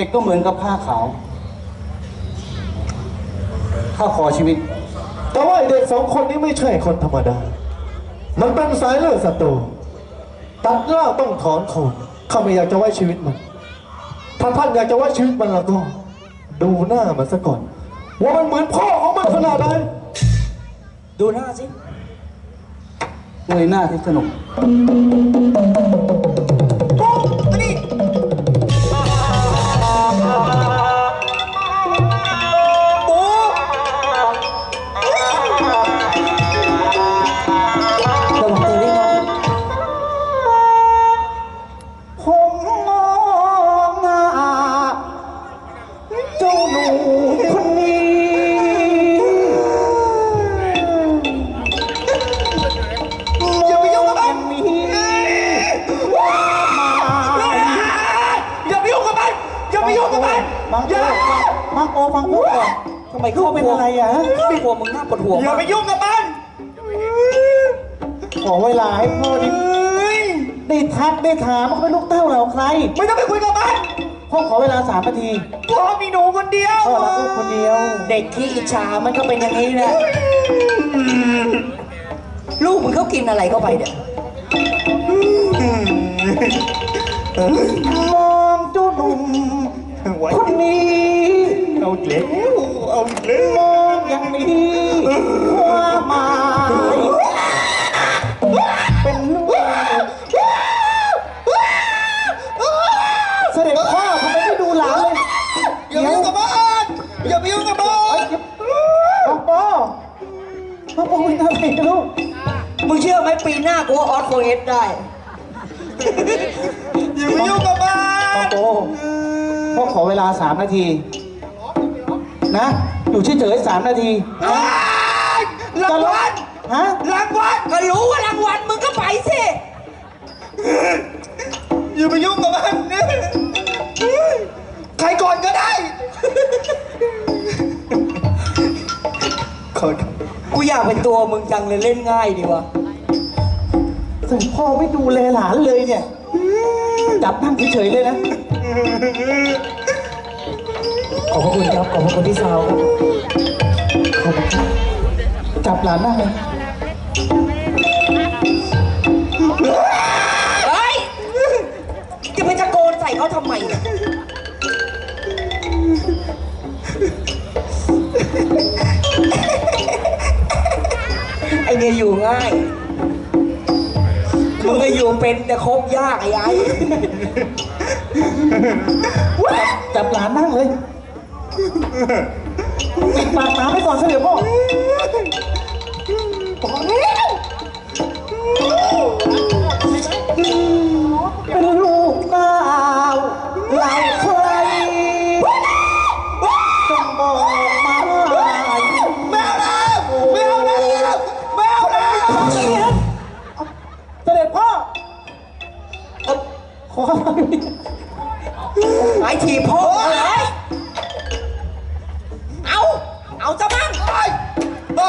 เด็กก็เหมือนกับผ้าขาวข้าขอชีวิต แต่ว่าไอ้เด็กสองคนนี้ไม่ใช่คนธรรมดา มันเป็นสายเลือดศัตรูตัดล่างต้องถอนโคนข้าไม่อยากจะไว้ชีวิตมัน ถ้าท่านอยากจะไว้ชีวิตมันแล้วก็ ดูหน้ามันซะก่อน ว่ามันเหมือนพ่อของมันขนาดไหนดูหน้าสิเงยหน้าที่สนุก อย่าไปยุ่งกับมันบางอโอย่าบางโอฟังพูดก่อนทำไมลูกเป็นอะไรอะไม่กลัวมึงหน้าปวดหัวอย่าไปยุ่งกับมันขอเวลาให้พ่อได้ได้ทักได้ถามว่าเขาเป็นลูกเต้าเราใคร ไม่ต้องไปคุยกับมันพ่อขอเวลาสามนาทีพ่อมีหนูคนเดียวพ่อรักลูกคนเดียว เด็กที่อิจฉามันก็เป็นอย่างนี้แหละลูกมึงเขากินอะไรเข้าไปเนี่ยมอง เจ้าหนุ่มคนนี้เอาอีกแล้วเอาอีกแล้วมองอย่างนี้ความหมายเป็นลูกเสด็จพ่อทำไมไม่ดูหลานเลยอย่าไปยุ่งกับมันอย่าไปยุ่งกับมันป้าปอป้าปอเป็นอะไรลูกมึงเชื่อไหมปีหน้ากูว่าออสโฟเอสได้อย่าไปยุ่งกับมั ป้านโปพ่อขอเวลาสามนาที นะอยู่เฉยๆสามนาทีรางวัลฮะรางวัลก็รู้ว่ารางวัลมึงก็ไปสิอย่าไปยุ่งกับมันใครก่อนก็ได้ ขอกูอยากเป็นตัวมึงจังเลยเล่นง่ายดีวะเสด็จพ่อไม่ดูแลหลานเลยเนี่ย จับนั่งเฉยๆเลยนะ ขอบพระคุณครับ ขอบพระคุณพี่สาวครับขอบคุณครับจับหลานนั่งเลยเฮ้ยจะไปตะโกนใส่เขาทำไมเนี่ยไอเนี่ยอยู่ง่าย มึงก็อยู่เป็นแต่คบยากไอ้ไอ้จับหลานนั่งเลยปิดปากน้ำให้ก่อนเสด็จพ่อ ขอไอ้ทีพ่อเลยเอา เอาจะมั่งไปไป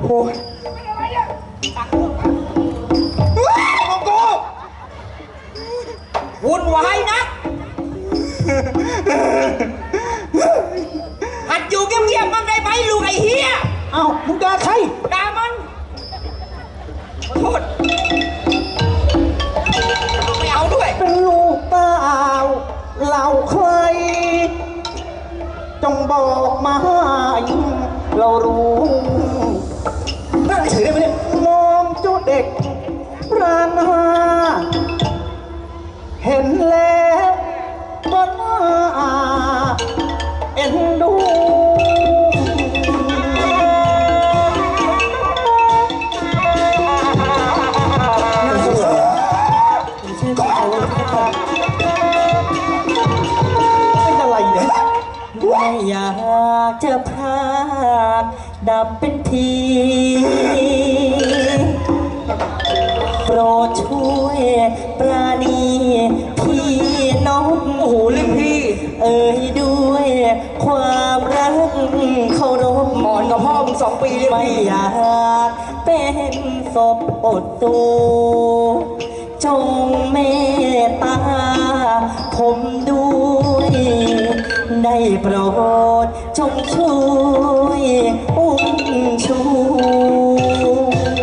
โอ้ยของกูวุ่นวายนะหัดอยู่เงียบๆบ้างได้ไหมลูกไอ้เฮียเอ้ามึงด่าใครด่ามันขอโทษ เราใครจงบอกมาให้เรารู้นั่งเฉยได้ไหมเนี่ยมองเจ้าเด็กร้านหาเห็นแล้ว จะพลาดดับเป็นทีโปรดช่วยปราณีพี่น้องโอ้โหเรียพี่ เอ่ยด้วยความรักเคารพอ่อนกับพ่อมึงสองปีเรียกไม่อยากเป็นศพอดตูจงเมตตาผมด้วย ได้โปรดจงช่วยอุ้มชู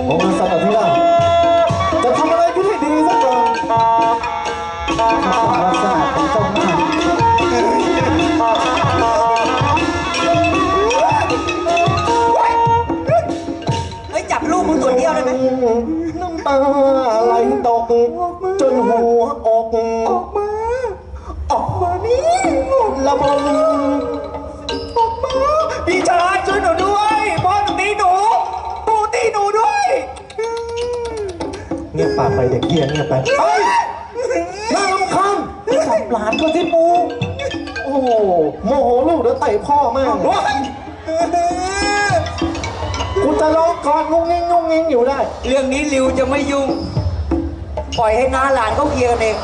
องค์กษัตริย์อธิราชจะทำอะไรที่ให้ดีสักก่อนลักษณะของเจ้าหน้าเฮ้ยจับลูกมึงตัวเดียวได้ไหมน้ำตาไหลตก จนหัวอกออกมา ออกมานี่ ละบมออกมาพี่ชายช่วยหนูด้วยพ่อหนูตีหนูปู่ตีหนูด้วยเงียบปากไปเด็กเฮียเงียบไปเฮ้ยน่ารำคาญจับหลานก็ที่ปูโอ้โหโมโหลูกเดี๋ยวเตะพ่อแม่งว้ายกูจะร้องก่อนงุ้งงิงงุ้งงิงอยู่ได้ เรื่องนี้ริวจะไม่ยุ่ง ปล่อยให้น้าหลานเขาเคลียร์กันเอง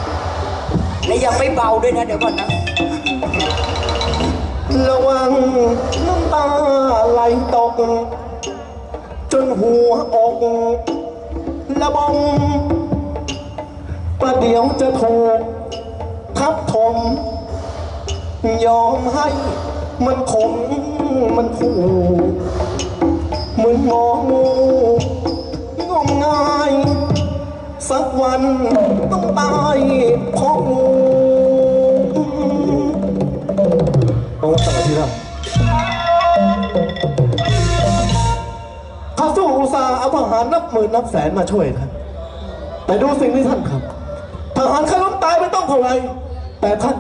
และยังไม่เบาด้วยนะเดี๋ยวก่อนนะ ระวังน้ำตาไหลตก จนหัวอกระบมประเดี๋ยวจะถูกทับถมยอมให้มันขมมันขู่เหมือนงองูงมงาย สักวันต้องตายเพราะงู ทหารนับหมื่นนับแสนมาช่วยท่านแต่ดูสิ่งที่ท่านทำทหารข้าล้มตายไม่ต้องเท่าไหรแต่ท่าน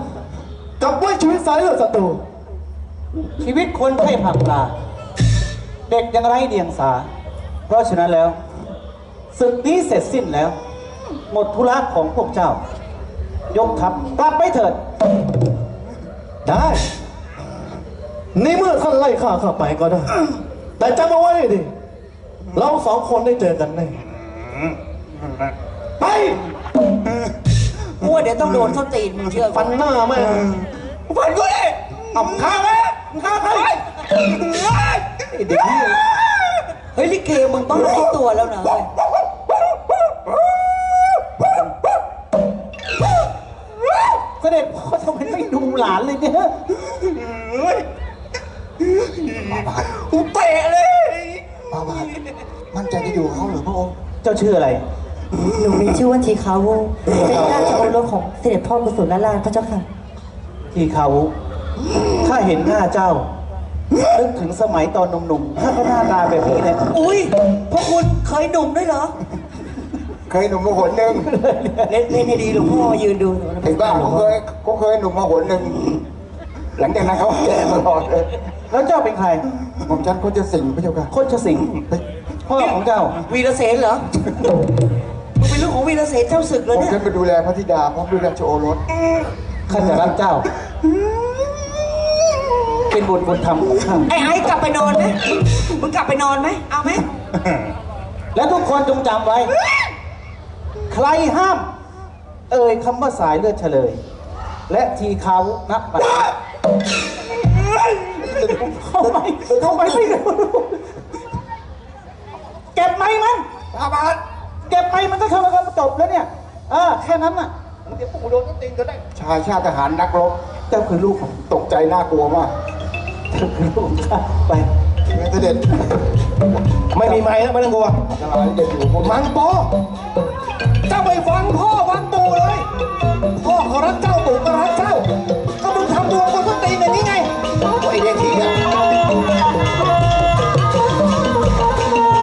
กลับไว้ชีวิตสายเลือดศัตรูชีวิตคนใช่ผักปลาเด็กยังไร้เดียงสา เพราะฉะนั้นแล้วศึกนี้เสร็จสิ้นแล้ว หมดธุระของพวกเจ้า ยกทัพกลับไปเถิด ได้ในเมื่อท่านไล่ข้าข้าไปก็ได้ แต่จำเอาไว้ให้ดิ เราสองคนได้เจอกันแน่ไปกูว่าเดี๋ยวต้องโดนส้นตีนมึงเชื่อฟันหน้าแม่งฟันกูเลยเอาข้าวเลยข้าวเลยไอ้เด็กนี่เฮ้ยลิเกมึงต้องไล่ตัวแล้วนะเว้ยเสด็จพ่อทำไมไม่ดูหลานเลยเนี่ยกูเตะเลยบาบาท มั่นใจจะอยู่กับเขาหรือพระองค์ เจ้าชื่ออะไร หนูมีชื่อว่าทีคาโวเป็นราชโอรสของเสด็จพ่อกุศลลานพระเจ้าค่ะ ทีเขาถ้าเห็นหน้าเจ้า นึกถึงสมัยตอนหนุ่มๆถ้าก็หน้าตาแบบนี้เลยอุ้ยพวกคุณเคยหนุ่มด้วยเหรอเคยหนุ่มมาหนหนึ่งเล่นเล่นให้ดีหลวงพ่อยืนดูถึงบ้านผมเคยก็เคยหนุ่มมาหนหนึ่งหลังจากนั้นเขาแก่ตลอดเลยแล้วเจ้าเป็นใคร ผมฉันก็จะสิ่งพระเจ้าค่ะโคชสิงห์ พ่อของเจ้าวีรเสนเหรอมึงเป็นลูกของวีรเสนเจ้าศึกเลยผมเนี่ยฉันไปดูแลพระธิดาพร้อมดูแลโชโอรสข้าจะรับเจ้า เป็นบุตรบุญธรรมของข้าไอ้ไอ้กลับไปนอนไหมมึงกลับไปนอนไหมเอาไหมและทุกคนจงจำไว้ ใครห้าม เอ่ยคำว่าสายเลือดเฉลย และทีเขานับปัดเข้าไปเข้าไปไม่ดู เก็บไม้มันตาบาดเก็บไม้มันก็เท่านั้จบแล้วเนี่ย เออแค่นั้นน่ะเดี๋ยวปู่โดนต้นตีนก็ได้ ชายชาติทหารนักรบเจ้าคือลูกตกใจน่ากลัวมากเจ้าคือลูกข้าไปเสด็จไม่มีไม้แล้วไม่ต้องกลัวจะมาเด็ดอยู่บนมังโปเจ้าไปฟังพ่อฟังปู่เลย พ่อเขารักเจ้าปู่ก็รักเจ้า